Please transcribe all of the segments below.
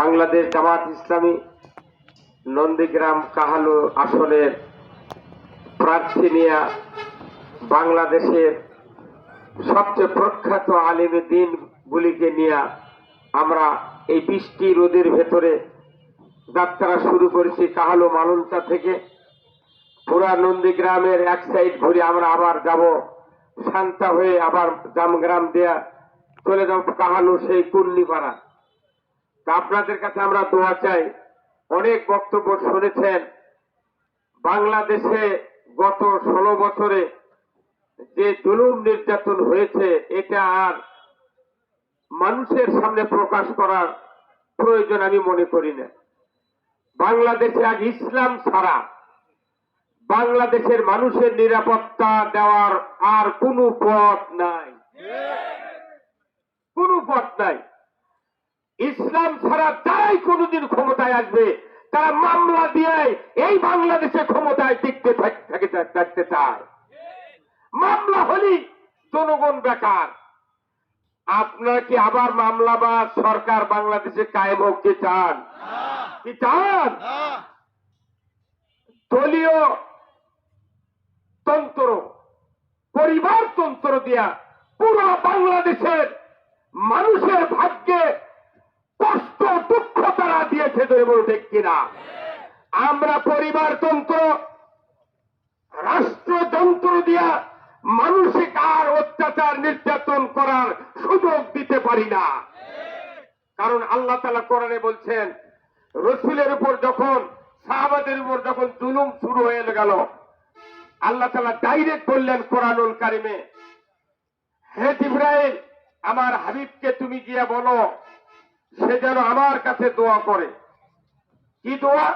বাংলাদেশ জামাত ইসলামী নন্দীগ্রাম কাহালু আসনের প্রার্থী নিয়ে বাংলাদেশের সবচেয়ে প্রখ্যাত আলিমে দিনগুলিকে নিয়ে আমরা এই বৃষ্টি রোদের ভেতরে যাত্রা শুরু করেছি কাহালু মালঞ্চা থেকে। পুরা নন্দীগ্রামের এক সাইড ঘুরে আমরা আবার যাব। শান্তা হয়ে আবার জামগ্রাম দেয়া চলে যাব কাহালু সেই কুর্নিপাড়া আপনাদের কাছে আমরা দোয়া চাই। অনেক বক্তব্য শুনেছেন। বাংলাদেশে গত ষোলো বছরে যে জুলুম নির্যাতন হয়েছে, এটা আর মানুষের সামনে প্রকাশ করার প্রয়োজন আমি মনে করি না। বাংলাদেশে আজ ইসলাম ছাড়া বাংলাদেশের মানুষের নিরাপত্তা দেওয়ার আর কোনো পথ নাই। কোনো পথ নাই। ইসলাম ছাড়া যারাই কোনোদিন ক্ষমতায় আসবে। তারা মামলা দিয়ে এই বাংলাদেশে ক্ষমতায় টিকতে থাকে থাকতে চায়। মামলা হলি জনগণ বেকার। আপনারা কি আবার মামলা বা সরকার বাংলাদেশে কায়েম হোক কি চান? কি চান? দলীয় তন্ত্র পরিবার তন্ত্র দিয়া পুরো বাংলাদেশের মানুষের ভাগ্যে কষ্ট, দুঃখ তারা দিয়েছে বলতে ঠিক কিনা? আমরা পরিবার তন্ত্র রাষ্ট্রযন্ত্র দিয়া মানসিক আর অত্যাচার নির্যাতন করার সুযোগ দিতে পারি না। কারণ আল্লাহ তালা কোরআনে বলছেন, রসুলের উপর যখন, সাহাবাদের উপর যখন জুলুম শুরু হয়ে গেল, আল্লাহ তালা ডাইরেক্ট বললেন কোরআনুল কারিমে, হে জিব্রাইল, আমার হাবিবকে তুমি গিয়া বলো সে যেন আমার কাছে দোয়া করে। কি দোয়া?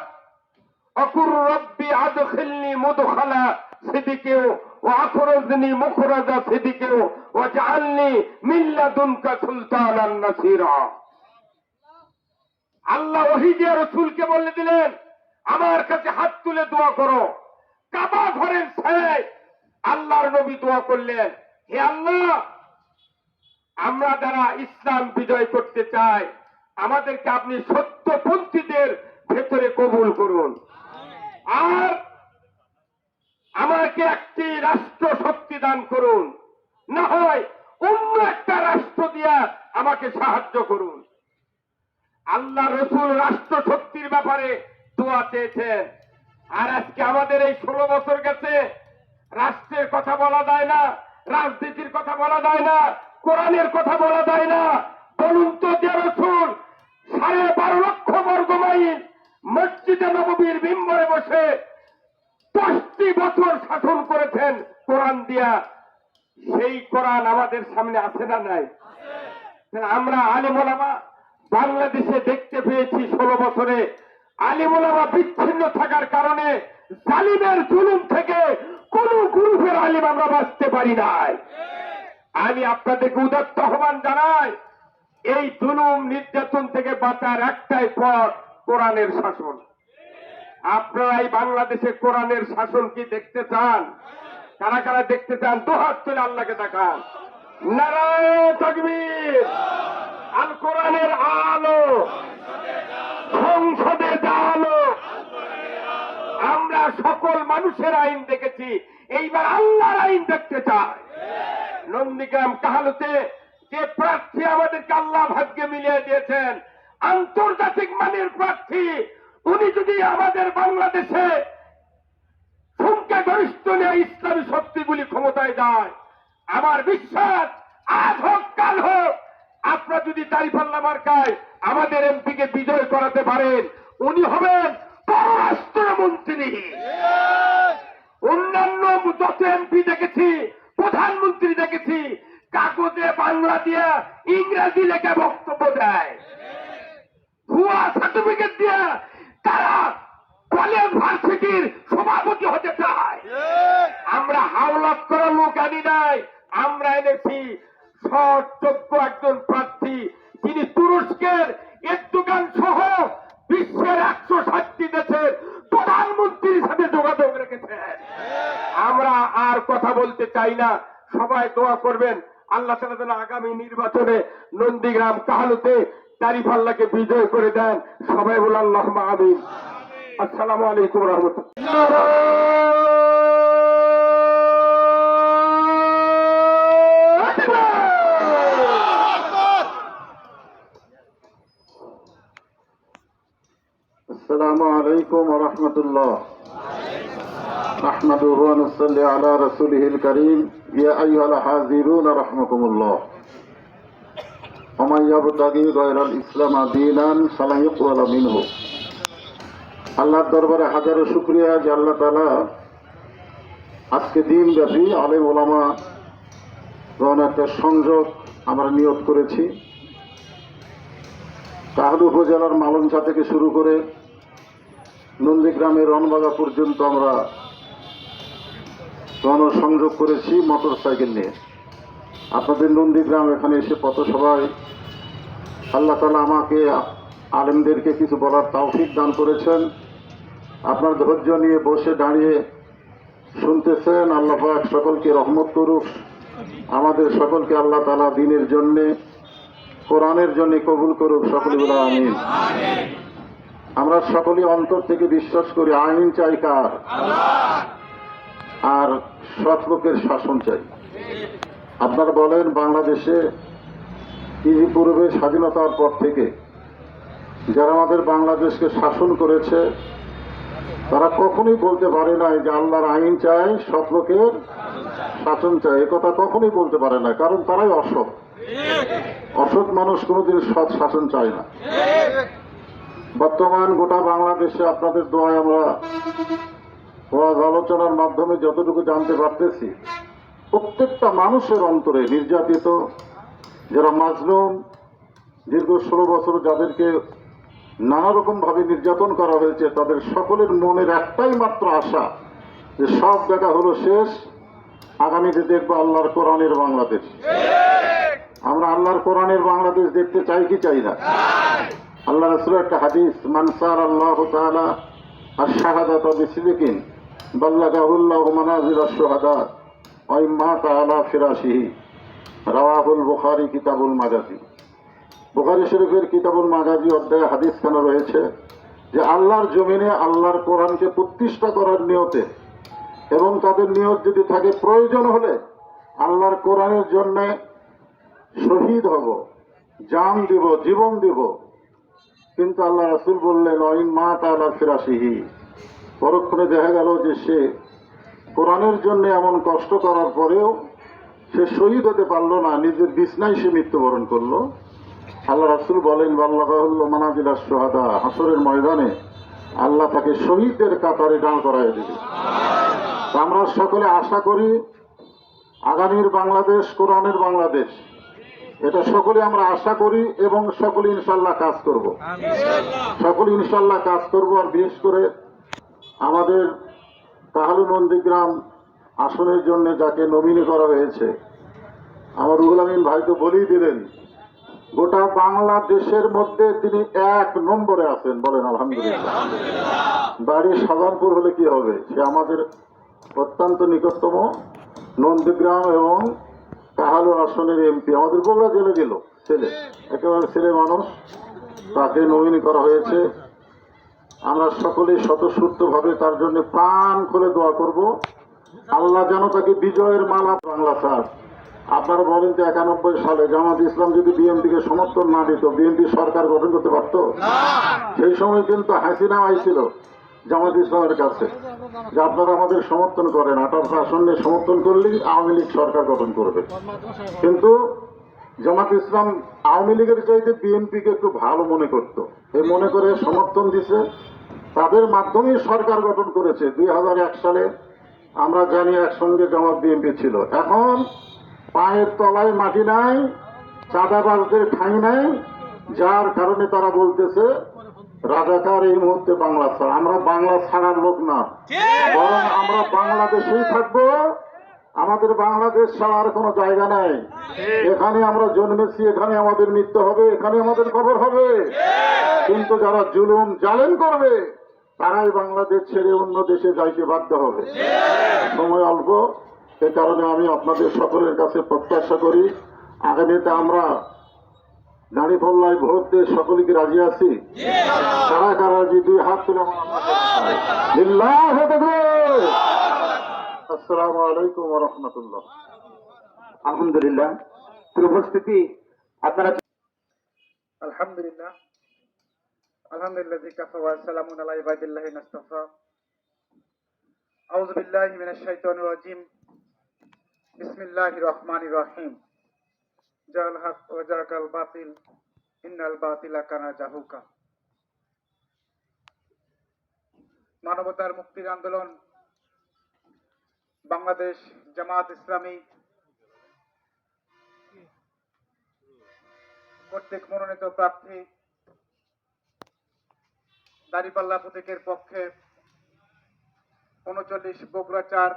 অকুর রব্বি আদখিলনি মুদখালা সিদিকেও ও আখরজনি মুখরাজা সিদিকেও ও জাআলনি মিন লাদুনকা সুলতানান নাসিরা। আল্লাহ ওহি দিয়ে রসুলকে বলে দিলেন, আমার কাছে হাত তুলে দোয়া করো। কাবা ঘরের ছেলে আল্লাহর নবী দোয়া করলেন, হে আল্লাহ, আমরা যারা ইসলাম বিজয় করতে চাই আমাদেরকে আপনি সত্যপন্থীদের ভেতরে কবুল করুন। আর আমাকে একটি রাষ্ট্র শক্তি দান করুন। না হয় অন্য একটা রাষ্ট্র দিয়া আমাকে সাহায্য করুন। আল্লাহ রসুল রাষ্ট্র শক্তির ব্যাপারে দোয়া চেয়েছেন। আর আজকে আমাদের এই ষোলো বছর গেছে, রাষ্ট্রের কথা বলা যায় না, রাজনীতির কথা বলা যায় না, কোরআনের কথা বলা যায় না। বলুন তো যে রসুল সাড়ে বারো লক্ষ বর্গ মাইল মসজিদে নবীর বিম্বরে বসে দশটি বছর শাসন করেছেন কোরআন দিয়া। সেই কোরআন আমাদের সামনে আছে না নাই? আমরা আলিমোলামা বাংলাদেশে দেখতে পেয়েছি ষোলো বছরে। আলিমোলামা বিচ্ছিন্ন থাকার কারণে জালিমের জুলুম থেকে কোন গ্রুপের আলিম আমরা বাঁচতে পারি নাই। আমি আপনাদেরকে উদাত্ত আহ্বান জানাই এই জুলুম নির্যাতন থেকে বাঁচার একটাই পথ কোরআনের শাসন। আপনারা এই বাংলাদেশে কোরআনের শাসন কি দেখতে চান? কারা কারা দেখতে চান? দু হাত তুলে আল্লাহকে দেখান। আল কোরআনের আলো। সংসদে আলো। আমরা সকল মানুষের আইন দেখেছি। এইবার আল্লাহর আইন দেখতে চাই। নন্দীগ্রাম কাহালুতে যে প্রার্থী আমাদেরকে আল্লাহ ভাগ্যে মিলিয়ে দিয়েছেন আন্তর্জাতিক মানের প্রার্থী উনি যদি আমাদের বাংলাদেশে সংখ্যাগরিষ্ঠ নিয়ে ইসলামী শক্তিগুলি ক্ষমতায় যায় আমার বিশ্বাস আজ হোক কাল হোক আপনারা যদি দাঁড়িপাল্লা মার্কায় আমাদের এমপিকে বিজয় করাতে পারেন উনি হবেন পররাষ্ট্রমন্ত্রী। অন্যান্য যত এমপি দেখেছি কাগজে বাংলা দিয়ে ইংরেজি লেখে বক্তব্য দেয়। ভুয়া সার্টিফিকেট দিয়ে তারা কলেজ ভার্সিটির সভাপতি হতে চায়। আমরা হাওলাত করা লোক আনি নাই, আমরা এনেছি সযোগ্য একজন প্রার্থী। যিনি তুরস্কের এরদোগান সহ বিশ্বের একশো ষাটটি দেশের প্রধানমন্ত্রীর সাথে যোগাযোগ রেখেছেন। আমরা আর কথা বলতে চাই না, সবাই দোয়া করবেন। আল্লাহ তালা যেন আগামী নির্বাচনে নন্দীগ্রাম কাহালুতে দাড়িপাল্লাকে বিজয় করে দেন সবাই বলে আল্লাহ আমিন আসসালামু আলাইকুম রহমতুল্লাহ السلام عليكم ورحمة الله نحمده ونصلي على رسوله الكريم يا أيها الحاضرون رحمكم الله ومن يبتغي غير الإسلام دينا فلن يقبل منه আল্লাহর দরবারে হাজারো শুক্রিয়া যে আল্লাহ তালা আজকে দিন ব্যাপী আলেম ওলামা এবং একটা সংযোগ আমরা নিয়োগ করেছি কাহাদু উপজেলার মালঞ্চা থেকে শুরু করে নন্দীগ্রামের রনবাগা পর্যন্ত আমরা গণসংযোগ করেছি মোটর সাইকেল নিয়ে। আপনাদের নন্দীগ্রাম এখানে এসে পথসভায় আল্লাহ তালা আমাকে আলেমদেরকে কিছু বলার তৌফিক দান করেছেন। আপনার ধৈর্য নিয়ে বসে দাঁড়িয়ে শুনতেছেন আল্লাহ পাক সকলকে রহমত করুক। আমাদের সকলকে আল্লাহ তালা দিনের জন্যে কোরআনের জন্য কবুল করুক সকলে বলে আমিন। আমরা সকলে অন্তর থেকে বিশ্বাস করি আইন চাই কার? আর সৎ লোকের শাসন চাই। আপনারা বলেন, বাংলাদেশে ইজি পূর্বে স্বাধীনতার পর থেকে যারা আমাদের বাংলাদেশকে শাসন করেছে, তারা কখনোই বলতে পারে নাই যে আল্লাহর আইন চায় সৎ লোকের শাসন চায় কথা কখনোই বলতে পারে না, কারণ তারাই অসৎ। অসৎ মানুষ কোনোদিন সৎ শাসন চায় না। বর্তমান গোটা বাংলাদেশে আপনাদের দোয়ায় আমরা ওয়াজ আলোচনার মাধ্যমে যতটুকু জানতে পারতেছি, প্রত্যেকটা মানুষের অন্তরে নির্যাতিত, যারা মাজলুম, দীর্ঘ ষোলো বছর যাদেরকে নানা রকম ভাবে নির্যাতন করা হয়েছে, তাদের সকলের মনের একটাই মাত্র আশা যে সব দেখা হলো শেষ। আগামীতে দেখব আল্লাহর কোরআনের বাংলাদেশ। আমরা আল্লাহর কোরআনের বাংলাদেশ দেখতে চাই কি চাই না? আল্লাহ রসুল একটা হাদিস মানসার আল্লাহ আর শাহাদাত বিসিদিকিন বাল্লাগাহুল্লাহ মানাজির আশ-শুহাদা ওই মা তাআলা ফিরাশিহি রাওয়াহুল বুখারী কিতাবুল মাগাজি বুখারী শরীফের কিতাবুল মাগাজি অধ্যায়ে হাদিস কেন রয়েছে যে আল্লাহর জমিনে আল্লাহর কোরআনকে প্রতিষ্ঠা করার নিয়তে এবং তাদের নিয়ত যদি থাকে প্রয়োজন হলে আল্লাহর কোরআনের জন্য শহীদ হব, জান দিব, জীবন দিব। কিন্তু আল্লাহ রাসুল বললেন, অইন মা তালা ফিরাসিহি পরক্ষণে দেখা গেল যে সে কোরআনের জন্য এমন কষ্ট করার পরেও সে শহীদ হতে পারল না নিজের বিছনায় সে মৃত্যুবরণ করল। আল্লাহ রাসুল বলেন বাল্লাহুল্ল মানাজিলা সোহাদা হাসরের ময়দানে আল্লাহ তাকে শহীদদের কাতারে দাঁড় করাই দেবে। আমরা সকলে আশা করি আগামীর বাংলাদেশ কোরআনের বাংলাদেশ। এটা সকলে আমরা আশা করি এবং সকলে ইনশাল্লাহ কাজ করব। সকলে ইনশাল্লাহ কাজ করব আর বিশেষ করে আমাদের কাহালু নন্দীগ্রাম আসনের জন্য যাকে নমিনি করা হয়েছে আমার রুহুল আমিন ভাই তো বলেই দিলেন গোটা বাংলাদেশের মধ্যে তিনি এক নম্বরে আছেন বলেন আলহামদুলিল্লাহ। বাড়ি সাধারণপুর হলে কি হবে? সে আমাদের অত্যন্ত নিকটতম নন্দীগ্রাম এবং কাহালু আসনের এমপি আমাদের বগুড়া জেলে গেল ছেলে। একেবারে ছেলে মানুষ তাকে নমিনি করা হয়েছে। আমরা সকলেই স্বতঃস্ফূর্তভাবে তার জন্য প্রাণ খুলে দোয়া করব। আল্লাহ যেন তাকে বিজয়ের মালা বাংলা স্যার। আপনারা বলেন যে একানব্বই সালে জামাত ইসলাম যদি বিএনপিকে সমর্থন না দিত, বিএনপি সরকার গঠন করতে পারত? সেই সময় কিন্তু হাসিনা আইছিল জামাত ইসলামের কাছে, যে আপনারা আমাদের সমর্থন করেন আঠারোশো আসনে সমর্থন করলেই আওয়ামী লীগ সরকার গঠন করবে। কিন্তু জামাত ইসলাম আওয়ামী লীগের চাইতে বিএনপিকে একটু ভালো মনে করত। এই মনে করে সমর্থন দিছে। তাদের মাধ্যমেই সরকার গঠন করেছে। দুই হাজার এক সালে আমরা জানি একসঙ্গে জামাত বিএনপি ছিল। এখন পায়ের তলায় মাটি নাই চাঁদাবাজদের ঠাঁই নাই যার কারণে তারা বলতেছে রাজাকার এই মুহূর্তে বাংলা ছাড়া। আমরা বাংলা ছাড়ার লোক না। বরং আমরা বাংলাদেশেই থাকব। আমাদের বাংলাদেশ ছাড়ার কোনো জায়গা নাই। এখানে আমরা জন্মেছি এখানে আমাদের মৃত্যু হবে এখানে আমাদের খবর হবে। কিন্তু যারা জুলুম জালেন করবে তারাই বাংলাদেশ ছেড়ে অন্য দেশে যাইতে বাধ্য হবে। সময় অল্প। এ কারণে আমি আপনাদের সকলের কাছে প্রত্যাশা করি, আগামীতে আমরা দাড়ি পল্লায় ভোট দিয়ে সকলে কি রাজি আছি। কারা কারা রাজি দুই হাত তুলে। আসসালামু আলাইকুম রাহমাতুল্লাহ। আলহামদুলিল্লাহ। উপস্থিতি আপনারা আলহামদুলিল্লাহ। আলহামদুলিল্লাহ কাফা ওয়া সালামুন আলা ইবাদিল্লাহি নাস্তাফা। আউযু বিল্লাহি মিনাশ শাইতানির রাজিম। বিসমিল্লাহির রহমানির রহিম। জাল হক ওয়া জাকাল বাতিল, ইন্নাল বাতিলা কানা জাহুকা। মানবতার মুক্তির আন্দোলন, বাংলাদেশ জামাত ইসলামী। কর্তৃক মনোনীত প্রার্থী দাঁড়িপাল্লা প্রতীকের পক্ষে উনচল্লিশ বগুড়া চার,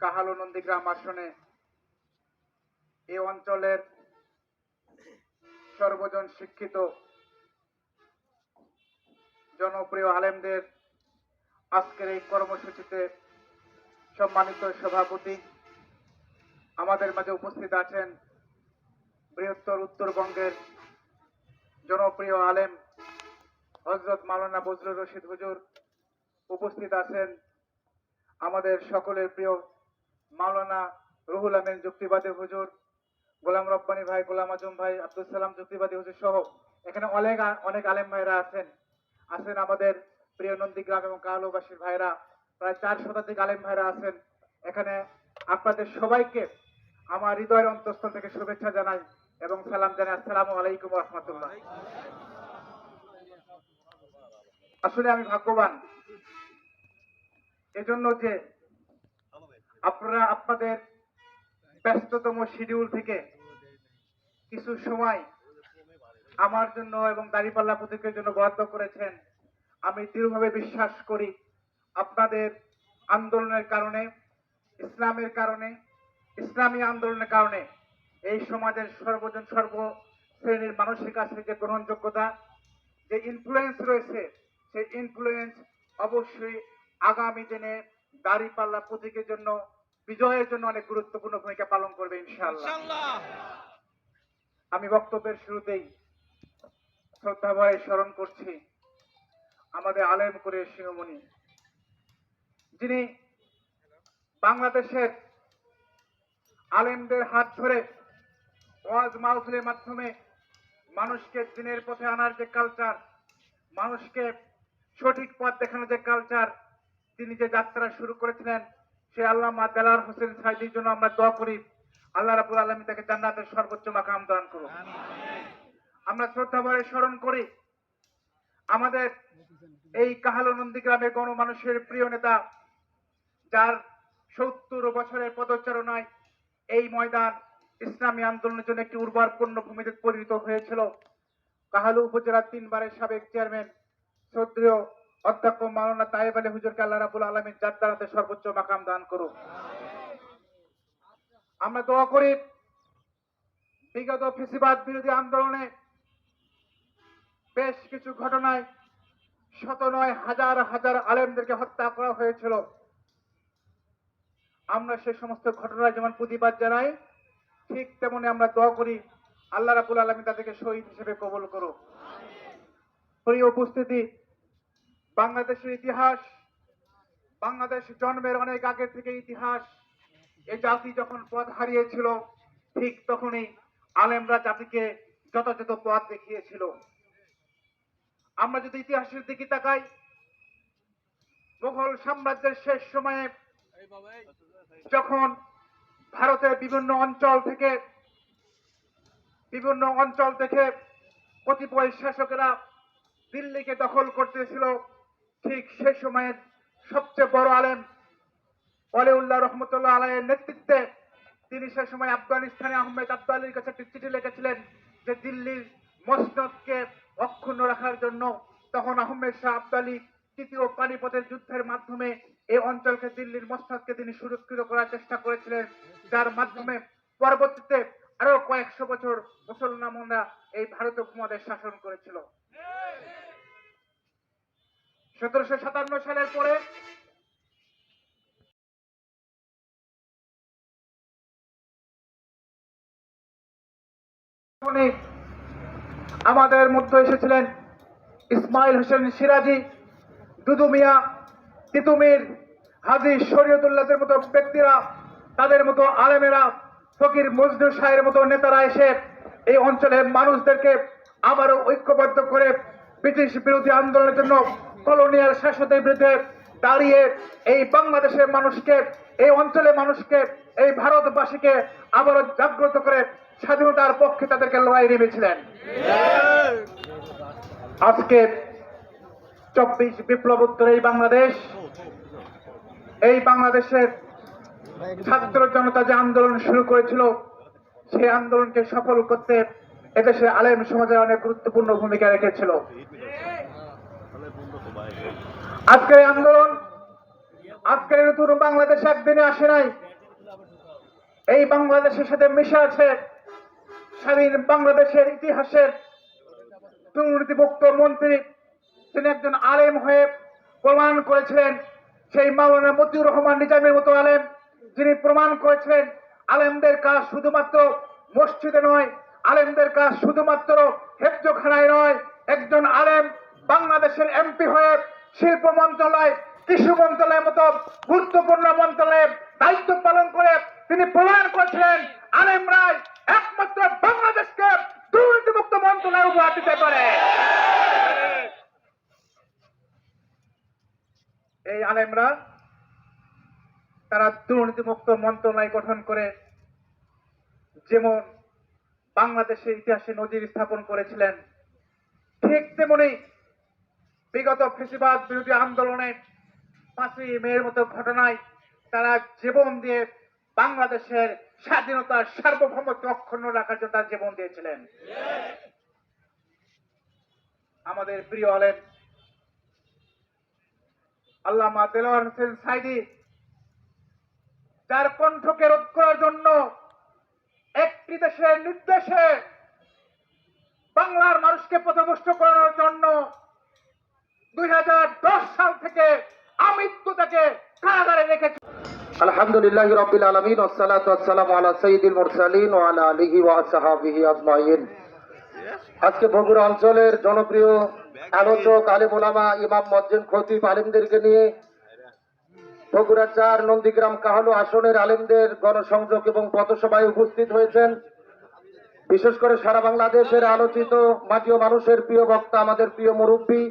কাহালু নন্দীগ্রাম আসনে এই অঞ্চলের সর্বজন শিক্ষিত জনপ্রিয় আলেমদের আজকের এই কর্মসূচিতে সম্মানিত সভাপতি আমাদের মাঝে উপস্থিত আছেন বৃহত্তর উত্তরবঙ্গের জনপ্রিয় আলেম হজরত মাওলানা বজরুল রশিদ হুজুর উপস্থিত আছেন। আমাদের সকলের প্রিয় মাওলানা রুহুল আমিন যুক্তিবাদী হুজুর, গোলাম রব্বানী ভাই, গোলাম আজম ভাই, আব্দুল সালাম যুক্তিবাদী হুজুর সহ এখানে অনেক অনেক আলেম ভাইরা আছেন। আছেন আমাদের প্রিয় নন্দীগ্রাম এবং কালোবাসীর ভাইরা প্রায় চার শতাধিক আলেম ভাইরা আছেন। এখানে আপনাদের সবাইকে আমার হৃদয়ের অন্তঃস্থল থেকে শুভেচ্ছা জানাই এবং সালাম জানাই। আসসালামু আলাইকুম রহমতুল্লাহ। আসলে আমি ভাগ্যবান। এজন্য যে আপনারা আপনাদের ব্যস্ততম শিডিউল থেকে কিছু সময় আমার জন্য এবং দাঁড়িপাল্লা প্রতীকের জন্য বরাদ্দ করেছেন, আমি দৃঢ়ভাবে বিশ্বাস করি আপনাদের আন্দোলনের কারণে, ইসলামের কারণে, ইসলামী আন্দোলনের কারণে এই সমাজের সর্বজন সর্ব শ্রেণির মানুষের কাছে যে গ্রহণযোগ্যতা, যে ইনফ্লুয়েন্স রয়েছে সেই ইনফ্লুয়েন্স অবশ্যই আগামী দিনে দাড়িপাল্লা প্রতীকের জন্য বিজয়ের জন্য অনেক গুরুত্বপূর্ণ ভূমিকা পালন করবে ইনশাআল্লাহ। আমি বক্তব্যের শুরুতেই শ্রদ্ধা ভয়ে স্মরণ করছি আমাদের আলেম করে শিরোমণি যিনি বাংলাদেশের আলেমদের হাত ধরে ওয়াজ মাহফিলের মাধ্যমে মানুষকে দিনের পথে আনার যে কালচার মানুষকে সঠিক পথ দেখানো যে কালচার তিনি যে যাত্রা শুরু করেছিলেন সে আল্লাহ দেলার হোসেন সাইদির জন্য আমরা দোয়া করি। আল্লাহ রাবুল আলমী তাকে জান্নাতের সর্বোচ্চ মাকাম দান করুন। আমরা শ্রদ্ধা ভরে স্মরণ করি, আমাদের এই কাহালো নন্দীগ্রামের গণমানুষের প্রিয় নেতা, যার সত্তর বছরের পদচারণায় এই ময়দান ইসলামী আন্দোলনের জন্য একটি উর্বর পূর্ণভূমিতে পরিণত হয়েছিল। কাহালু উপজেলার তিনবারের সাবেক চেয়ারম্যান শ্রদ্ধেয় অধ্যক্ষ মাওলানা তাইব আলী হুজুরকে আল্লাহ রাবুল আলমীর যাত্রাতে সর্বোচ্চ মাকাম দান করুন আমরা দোয়া করি, বিগত ফেসিবাদ বিরোধী আন্দোলনে বেশ কিছু ঘটনায় শত নয় হাজার হাজার আলেমদেরকে হত্যা করা হয়েছিল। আমরা সে সমস্ত ঘটনায় যেমন প্রতিবাদ জানাই, ঠিক তেমনি আমরা দোয়া করি, আল্লাহ রাবুল আলমী তাদেরকে শহীদ হিসেবে কবুল করো প্রিয় উপস্থিতি বাংলাদেশের ইতিহাস, বাংলাদেশ জন্মের অনেক আগে থেকে ইতিহাস। এই জাতি যখন পথ হারিয়েছিল, ঠিক তখনই আলেমরা জাতিকে যথাযথ পথ দেখিয়েছিল। আমরা যদি ইতিহাসের দিকে তাকাই, মুঘল সাম্রাজ্যের শেষ সময়ে যখন ভারতের বিভিন্ন অঞ্চল থেকে, বিভিন্ন অঞ্চল থেকে কতিপয় শাসকেরা দিল্লিকে দখল করতেছিল ঠিক সেই সময়ে সবচেয়ে বড় আলেম অলিউল্লাহ রহমতুল্লাহ আলাইয়ের নেতৃত্বে তিনি সে সময় আফগানিস্তানে আহমেদ আব্দালির কাছে একটি চিঠি লিখেছিলেন যে দিল্লির মসনদকে অক্ষুণ্ণ রাখার জন্য তখন আহমেদ শাহ আব্দালি তৃতীয় পানিপথের যুদ্ধের মাধ্যমে এই অঞ্চলকে দিল্লির মসনদকে তিনি সুরক্ষিত করার চেষ্টা করেছিলেন। যার মাধ্যমে পরবর্তীতে আরও কয়েকশো বছর মুসলমানরা এই ভারত উপমহাদেশ শাসন করেছিল। সতেরোশো সাতান্ন সালের পরে আমাদের মধ্যে এসেছিলেন ইসমাইল হোসেন সিরাজি, দুদু মিয়া তিতুমির হাজি শরীয়তুল্লাহদের মতো ব্যক্তিরা, তাদের মতো আলেমেরা, ফকির মজদুর শাহের মতো নেতারা এসে এই অঞ্চলের মানুষদেরকে আবারও ঐক্যবদ্ধ করে ব্রিটিশ বিরোধী আন্দোলনের জন্য কলোনিয়াল শাসকের বিরুদ্ধে দাঁড়িয়ে এই বাংলাদেশের মানুষকে, এই অঞ্চলের মানুষকে, এই ভারতবাসীকে আবারও জাগ্রত করে স্বাধীনতার পক্ষে তাদেরকে লড়াই নেমেছিলেন। আজকে চব্বিশ বিপ্লবোত্তর এই বাংলাদেশ, এই বাংলাদেশের ছাত্র জনতা যে আন্দোলন শুরু করেছিল, সেই আন্দোলনকে সফল করতে এদেশের আলেম সমাজের অনেক গুরুত্বপূর্ণ ভূমিকা রেখেছিল। আজকের আন্দোলন আজকের নতুন বাংলাদেশ একদিনে আসে নাই। এই বাংলাদেশের সাথে মিশে আছে স্বাধীন বাংলাদেশের ইতিহাসের দুর্নীতিমুক্ত মন্ত্রী। তিনি একজন আলেম হয়ে প্রমাণ করেছিলেন, সেই মাওলানা মতিউর রহমান নিজামের মতো আলেম। যিনি প্রমাণ করেছিলেন, আলেমদের কাজ শুধুমাত্র মসজিদে নয়, আলেমদের কাজ শুধুমাত্র হেফজখানায় নয়, একজন আলেম বাংলাদেশের এমপি হয়ে শিল্প মন্ত্রণালয়, কৃষি মন্ত্রণালয়ের মতো গুরুত্বপূর্ণ মন্ত্রণালয়ে দায়িত্ব পালন করে তিনি প্রমাণ করেছিলেন। আলেমরাই একমাত্র বাংলাদেশকে দুর্নীতিমুক্ত মন্ত্রণালয় উপহার দিতে পারে। এই আলেমরা তারা দুর্নীতিমুক্ত মন্ত্রণালয় গঠন করে যেমন বাংলাদেশের ইতিহাসে নজির স্থাপন করেছিলেন, ঠিক তেমনি বিগত ফেসিবাদ বিরোধী আন্দোলনে পাঁচই মেয়ের মতো ঘটনায় তারা জীবন দিয়ে বাংলাদেশের স্বাধীনতার সার্বভৌমত্ব অক্ষুণ্ণ রাখার জন্য তারা জীবন দিয়েছিলেন। আমাদের প্রিয় আলেম, আল্লামা দেলোয়ার হোসেন সাইদি, যার কণ্ঠকে রোধ করার জন্য একটি দেশের নির্দেশে বাংলার মানুষকে পথভ্রষ্ট করানোর জন্য আলহামদুলিল্লাহ রবিল আলমিন ওসালাত ওয়াসালাম আলা সঈদুল মুরসালিন ও আজকে বগুড়া অঞ্চলের জনপ্রিয় আলোচক, আলিম ওলামা ইমাম মজ্জিন খতিব আলিমদেরকে নিয়ে বগুড়া চার নন্দীগ্রাম কাহালু আসনের আলিমদের গণসংযোগ এবং পথসভায় উপস্থিত হয়েছেন। বিশেষ করে সারা বাংলাদেশের আলোচিত মাটিও মানুষের প্রিয় বক্তা, আমাদের প্রিয় মুরব্বী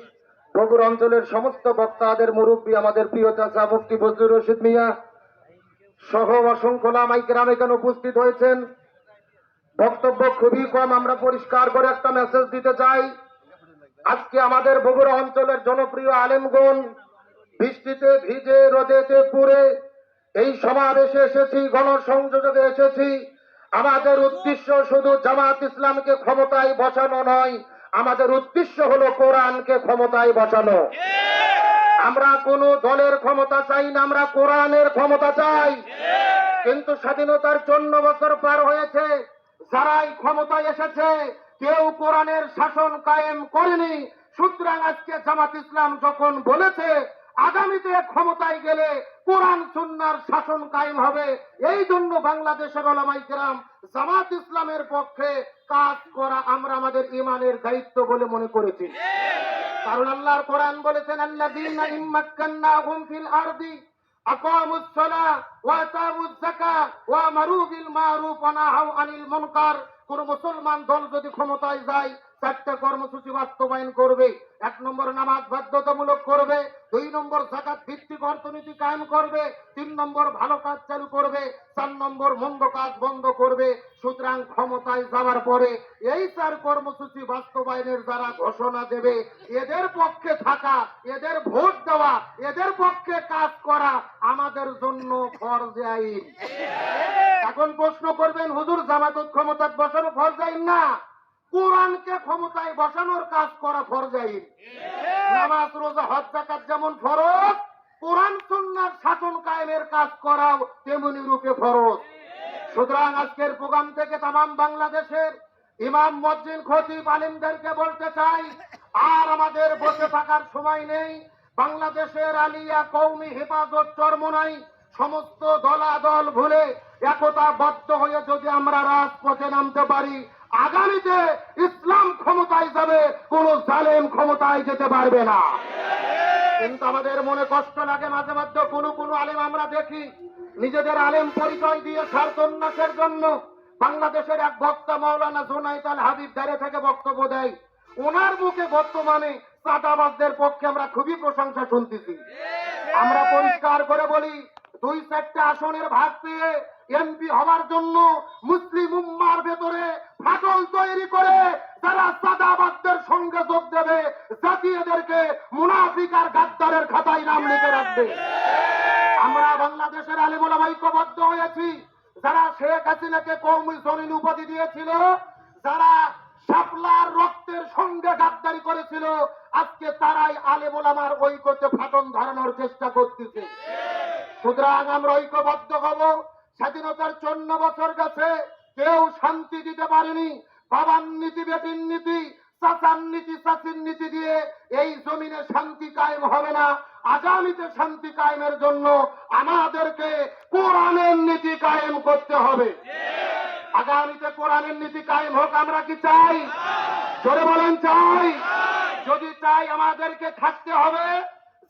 বগুড়া অঞ্চলের সমস্ত বক্তাদের মুরব্বী আমাদের প্রিয় চাচা মুফতি বজরুর রশিদ মিয়া সহ অসংখ্য লামাইকেরাম এখানে উপস্থিত হয়েছেন? বক্তব্য খুবই কম, আমরা পরিষ্কার করে একটা মেসেজ দিতে চাই। আজকে আমাদের বগুড়া অঞ্চলের জনপ্রিয় আলেমগণ বৃষ্টিতে ভিজে, রোদেতে পুড়ে, এই সমাবেশে এসেছি গণসংযোগে এসেছি। আমাদের উদ্দেশ্য শুধু জামাত ইসলামকে ক্ষমতায় বসানো নয় আমাদের উদ্দেশ্য হলো কোরআনকে ক্ষমতায় বসানো। আমরা কোন দলের ক্ষমতা চাই না, আমরা কোরআনের ক্ষমতা চাই। কিন্তু স্বাধীনতার চন্ন বছর পার হয়েছে, যারাই ক্ষমতায় এসেছে, কেউ কোরআনের শাসন কায়েম করেনি। সুতরাং আজকে জামাত ইসলাম যখন বলেছে আগামীতে ক্ষমতায় গেলে কোরআন, সুন্নার শাসন কায়েম হবে। এই জন্য বাংলাদেশের ওলামাই কেরাম জামাত ইসলামের পক্ষে কাজ করা আমরা আমাদের ইমানের দায়িত্ব বলে মনে করেছি। কারণ আল্লাহর কোরআন বলেছেন, আল্লাযীনা ইম্মাক্কান্নাহুম ফিল আরদি যাকাত ওয়া আমারু বিল মারুফ ওয়া নাহাউ আনিল মুনকার। কোন মুসলমান দল যদি ক্ষমতায় যায় চারটা কর্মসূচি বাস্তবায়ন করবে, এক নম্বর নামাজ বাধ্যতামূলক করবে, দুই নম্বর জাকাত ভিত্তিক অর্থনীতি কায়েম করবে, তিন নম্বর ভালো কাজ চালু করবে, চার নম্বর মন্দ কাজ বন্ধ করবে। সুতরাং ক্ষমতায় যাওয়ার পরে এই চার কর্মসূচি বাস্তবায়নের যারা ঘোষণা দেবে, এদের পক্ষে থাকা, এদের ভোট দেওয়া, এদের পক্ষে কাজ করা আমাদের জন্য ফরজে আইন। এখন প্রশ্ন করবেন, হুজুর জামাতত ক্ষমতায় বসানো ফরজ আইন না? কোরআনকে ক্ষমতায় বসানোর কাজ করা ফরজ আইন নামাজ রোজা হজ জাকাত যেমন ফরজ কোরআন সুন্নার শাসন কায়েমের কাজ করাও তেমনি রূপে ফরজ। সুতরাং আজকের প্রোগ্রাম থেকে তাম বাংলাদেশের ইমাম মজ্জিন খতিব আলিমদেরকে বলতে চাই আর আমাদের বসে থাকার সময় নেই। বাংলাদেশের আলিয়া কৌমি হেফাজত চরমনাই সমস্ত দলাদল ভুলে একতাবদ্ধ হয়ে যদি আমরা রাজপথে নামতে পারি, আগামীতে ইসলাম ক্ষমতায় যাবে, কোন জালেম ক্ষমতায় যেতে পারবে না। কিন্তু আমাদের মনে কষ্ট লাগে মাঝে মাঝে কোনো কোনো আলেম আমরা দেখি, নিজেদের আলেম পরিচয় দিয়ে স্বার্থন্যাসের জন্য বাংলাদেশের এক বক্তা মৌলানা জোনাইত আল হাবিব ধারে থেকে বক্তব্য দেয়, ওনার মুখে বর্তমানে চাঁদাবাজদের পক্ষে আমরা খুবই প্রশংসা শুনতেছি। আমরা পরিষ্কার করে বলি দুই চারটা আসনের ভাগ পেয়ে এমপি হওয়ার জন্য মুসলিম উম্মার ভেতরে ফাটল তৈরি করে যারা সাদাবাদদের সঙ্গে যোগ দেবে জাতি এদেরকে মুনাফিক আর গাদ্দারের খাতায় নাম লিখে রাখবে। আমরা বাংলাদেশের আলিমুলা ঐক্যবদ্ধ হয়েছি। যারা শেখ হাসিনাকে কৌমি জমিন উপাধি দিয়েছিল, যারা শাপলার রক্তের সঙ্গে গাদ্দারি করেছিল, আজকে তারাই আলেমুলামার ঐক্যতে ফাটন ধরানোর চেষ্টা করতেছে। সুতরাং আমরা ঐক্যবদ্ধ হব। স্বাধীনতার চন্ন বছর গেছে, কেউ শান্তি দিতে পারেনি। বাবার নীতি, বেটির নীতি, চাচার নীতি, চাচির নীতি দিয়ে এই জমিনে শান্তি কায়েম হবে না। আগামীতে শান্তি কায়েমের জন্য আমাদেরকে কোরআনের নীতি কায়েম করতে হবে। আগামীতে কোরআনের নীতি কায়েম হোক, আমরা কি চাই? জোরে বলেন, চাই। যদি চাই আমাদেরকে থাকতে হবে,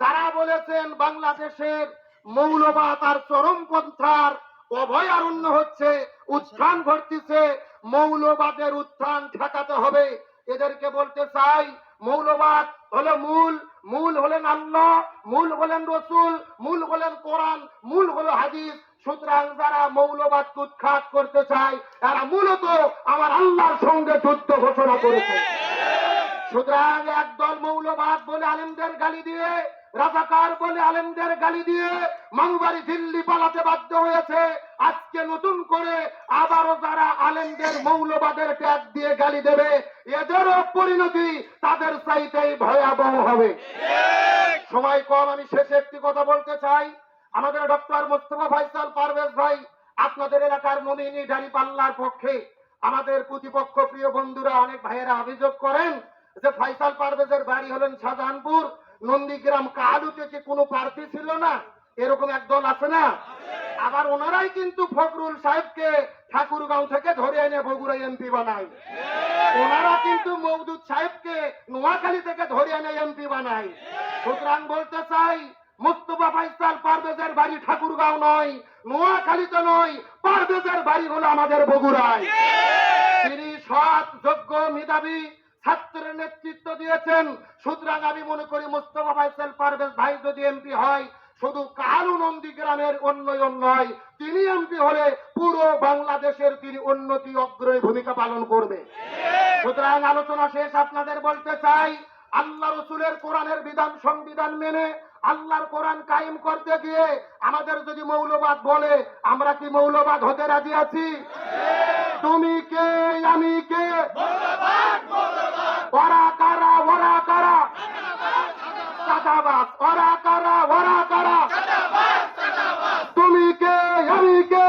যারা বলেছেন বাংলাদেশের মৌলবাদ আর চরমপন্থার অভয়ারণ্য হচ্ছে উত্থান ঘটতেছে। মৌলবাদের উত্থান ঠেকাতে হবে। এদেরকে বলতে চাই, মৌলবাদ হলো মূল মূল হলেন আল্লাহ, মূল হলেন রসুল, মূল হলেন কোরআন, মূল হলো হাদিস। সুতরাং যারা মৌলবাদ উৎখাত করতে চায়, তারা মূলত আমার আল্লাহর সঙ্গে যুদ্ধ ঘোষণা করেছে। সুতরাং একদল মৌলবাদ বলে আলেমদের গালি দিয়ে রাজাকার বলে আলেমদের গালি দিয়ে মাংবাড়ি দিল্লি পালাতে বাধ্য হয়েছে। আজকে নতুন করে আবারও যারা আলেমদের মৌলবাদের ট্যাগ দিয়ে গালি দেবে, এদেরও পরিণতি তাদের চাইতেই ভয়াবহ হবে। সময় কম, আমি শেষে একটি কথা বলতে চাই। আমাদের ডক্টর মোস্তফা ফাইসাল পারভেজ ভাই, আপনাদের এলাকার মনিনী পাল্লার পক্ষে আমাদের প্রতিপক্ষ প্রিয় বন্ধুরা, অনেক ভাইয়েরা অভিযোগ করেন যে ফাইসাল পারভেজের বাড়ি হলেন শাহজাহানপুর। নন্দীগ্রাম কালু থেকে কোনো প্রার্থী ছিল না। এরকম একদল আছে না? আবার ওনারাই কিন্তু ফখরুল সাহেবকে ঠাকুরগাঁও থেকে ধরে এনে বগুড়া এমপি বানায়। ওনারা কিন্তু মৌদুদ সাহেবকে নোয়াখালী থেকে ধরে এনে এমপি বানায়। সুতরাং বলতে চাই, মুস্তফা ফাইসাল পারভেজের বাড়ি ঠাকুরগাঁও নয়, নোয়াখালীতে নয়, পারভেজের বাড়ি হলো আমাদের বগুড়ায়। তিনি সৎ, যোগ্য, মেধাবী ছাত্রের নেতৃত্ব দিয়েছেন। সুতরাং আমি মনে করি মুস্তফা ফাইসাল পারভেজ ভাই যদি এমপি হয়, শুধু কালু নন্দী গ্রামের উন্নয়ন নয়, তিনি এমপি হলে পুরো বাংলাদেশের তিনি উন্নতি অগ্রণী ভূমিকা পালন করবে। সুতরাং আলোচনা শেষ আপনাদের বলতে চাই, আল্লাহ রসুলের কোরআনের বিধান, সংবিধান মেনে আল্লাহর কোরআন কায়েম করতে গিয়ে আমাদের যদি মৌলবাদ বলে, আমরা কি মৌলবাদ হতে রাজি আছি? তুমি কে, আমি কে? ওরা কারা ওরা কারা? চাঁদাবাজ, ওরা কারা ওরা কারা? তুমি কে, আমি কে?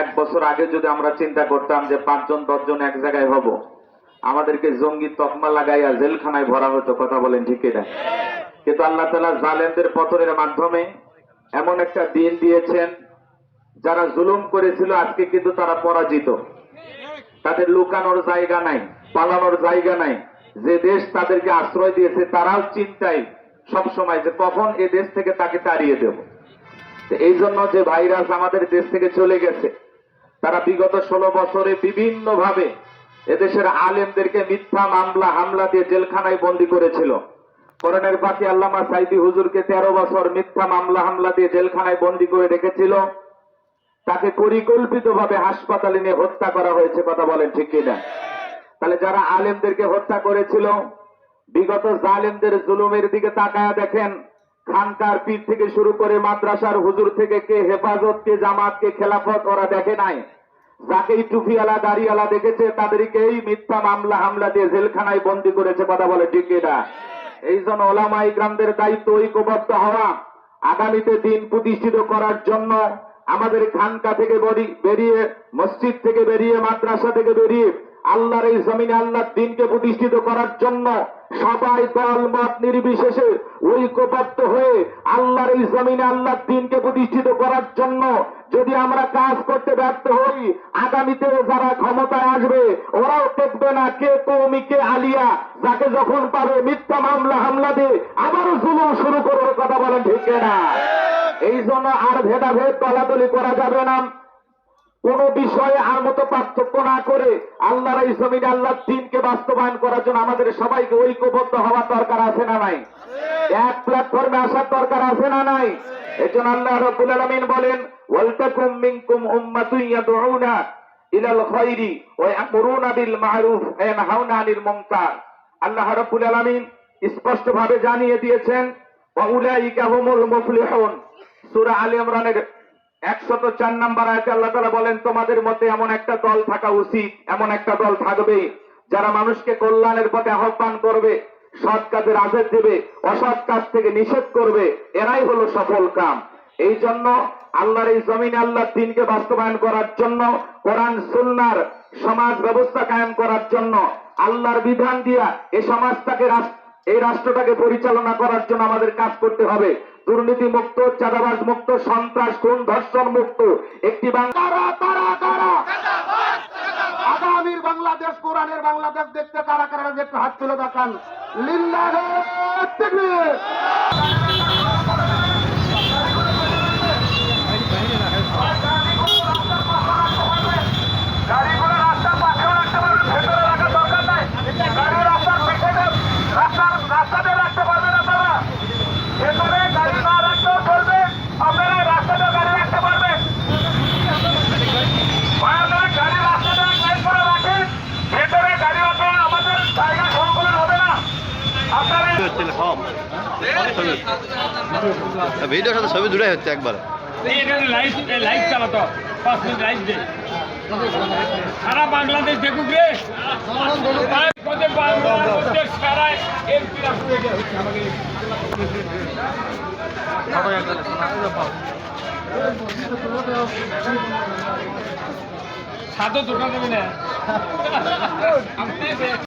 এক বছর আগে যদি আমরা চিন্তা করতাম যে পাঁচজন, দশজন এক জায়গায় হব, আমাদেরকে জঙ্গি তকমা লাগাইয়া জেলখানায় ভরা হতো, কথা বলেন ঠিক এটা কিন্তু আল্লাহ তালা জালেমদের পতনের মাধ্যমে এমন একটা দিন দিয়েছেন, যারা জুলুম করেছিল, আজকে কিন্তু তারা পরাজিত। তাদের লুকানোর জায়গা নাই, পালানোর জায়গা নাই। যে দেশ তাদেরকে আশ্রয় দিয়েছে, তারাও চিন্তায় সবসময় যে কখন এ দেশ থেকে তাকে তাড়িয়ে দেব। এই জন্য যে ভাইরাস আমাদের দেশ থেকে চলে গেছে, তারা বিগত ষোলো বছরে বিভিন্ন ভাবে এদেশের আলেমদেরকে মিথ্যা মামলা, হামলা দিয়ে জেলখানায় বন্দি করেছিল। করণের পাখি আল্লামা সাইদি হুজুরকে তেরো বছর মিথ্যা মামলা, হামলা দিয়ে জেলখানায় বন্দি করে রেখেছিল। তাকে পরিকল্পিত ভাবে হাসপাতালে নিয়ে হত্যা করা হয়েছে, কথা বলেন ঠিক কিনা? তাহলে যারা আলেমদেরকে হত্যা করেছিল, বিগত জালেমদের জুলুমের দিকে তাকায়া দেখেন, খানকার পীর থেকে শুরু করে মাদ্রাসার হুজুর থেকে কে হেফাজত, কে জামাত, কে খেলাফত, ওরা দেখে নাই। যাকেই টুপিওয়ালা, দাড়িওয়ালা দেখেছে তাদেরকেই মিথ্যা মামলা, হামলা দিয়ে জেলখানায় বন্দী করেছে, কথা বলে ঠিক কিনা? এই জন্য ওলামাই গ্রামদের দায়িত্ব ঐক্যবদ্ধ হওয়া, আগামীতে দিন প্রতিষ্ঠিত করার জন্য আমাদের খানকা থেকে বেরিয়ে, মসজিদ থেকে বেরিয়ে, মাদ্রাসা থেকে বেরিয়ে আল্লাহর এই জমিনে আল্লাহর দিনকে প্রতিষ্ঠিত করার জন্য সবাই দল মত নির্বিশেষে ঐক্যবদ্ধ হয়ে আল্লাহর এই জমিনে আল্লাহর দিনকে প্রতিষ্ঠিত করার জন্য যদি আমরা কাজ করতে ব্যর্থ হই আগামীতে যারা ক্ষমতায় আসবে ওরাও দেখবে না কে কৌমি কে আলিয়া যাকে যখন পাবে মিথ্যা মামলা হামলা দিয়ে আবারও জুলুম শুরু করবে। কথা বলেন ঠিক না এই জন্য আর ভেদাভেদ তলাতলি করা যাবে না। কোন বিষয়ে আর মতো পার্থক্য না করে আল্লাহর এই জমিনে আল্লাহর দিনকে বাস্তবায়ন করার জন্য আমাদের সবাইকে ঐক্যবদ্ধ হওয়ার দরকার আছে না নাই? এক প্ল্যাটফর্মে আসার দরকার আছে না নাই? এজন্য আল্লাহ রব্বুল আলামিন বলেন আল্লাহ আলামিন স্পষ্টভাবে জানিয়ে দিয়েছেন, ওয়া উলাইকা ইমরানের একশত চার নাম্বার আয়তে আল্লাহ তালা বলেন, তোমাদের মধ্যে এমন একটা দল থাকা উচিত, এমন একটা দল থাকবে যারা মানুষকে কল্যাণের পথে আহ্বান করবে, সৎ কাজের আদেশ দেবে, অসৎ কাজ থেকে নিষেধ করবে। এরাই হলো সফল কাম। এই জন্য আল্লাহর এই জমিনে আল্লাহর দিনকে বাস্তবায়ন করার জন্য, কোরআন, সুন্নার সমাজ ব্যবস্থা কায়েম করার জন্য, আল্লাহর বিধান দিয়া এই সমাজটাকে রাষ্ট্র এই রাষ্ট্রটাকে পরিচালনা করার জন্য আমাদের কাজ করতে হবে। দুর্নীতি মুক্ত চাঁদাবাজ মুক্ত সন্ত্রাস, খুন, ধর্ষণ মুক্ত একটি তারা তারা আগামীর বাংলাদেশ, কোরআনের বাংলাদেশ দেখতে কারা কারা দেখতে হাত তুলে দেখান। লিল্লাহে হচ্ছে একবার। সারা বাংলাদেশ দেখুক রে। সাদও দোকান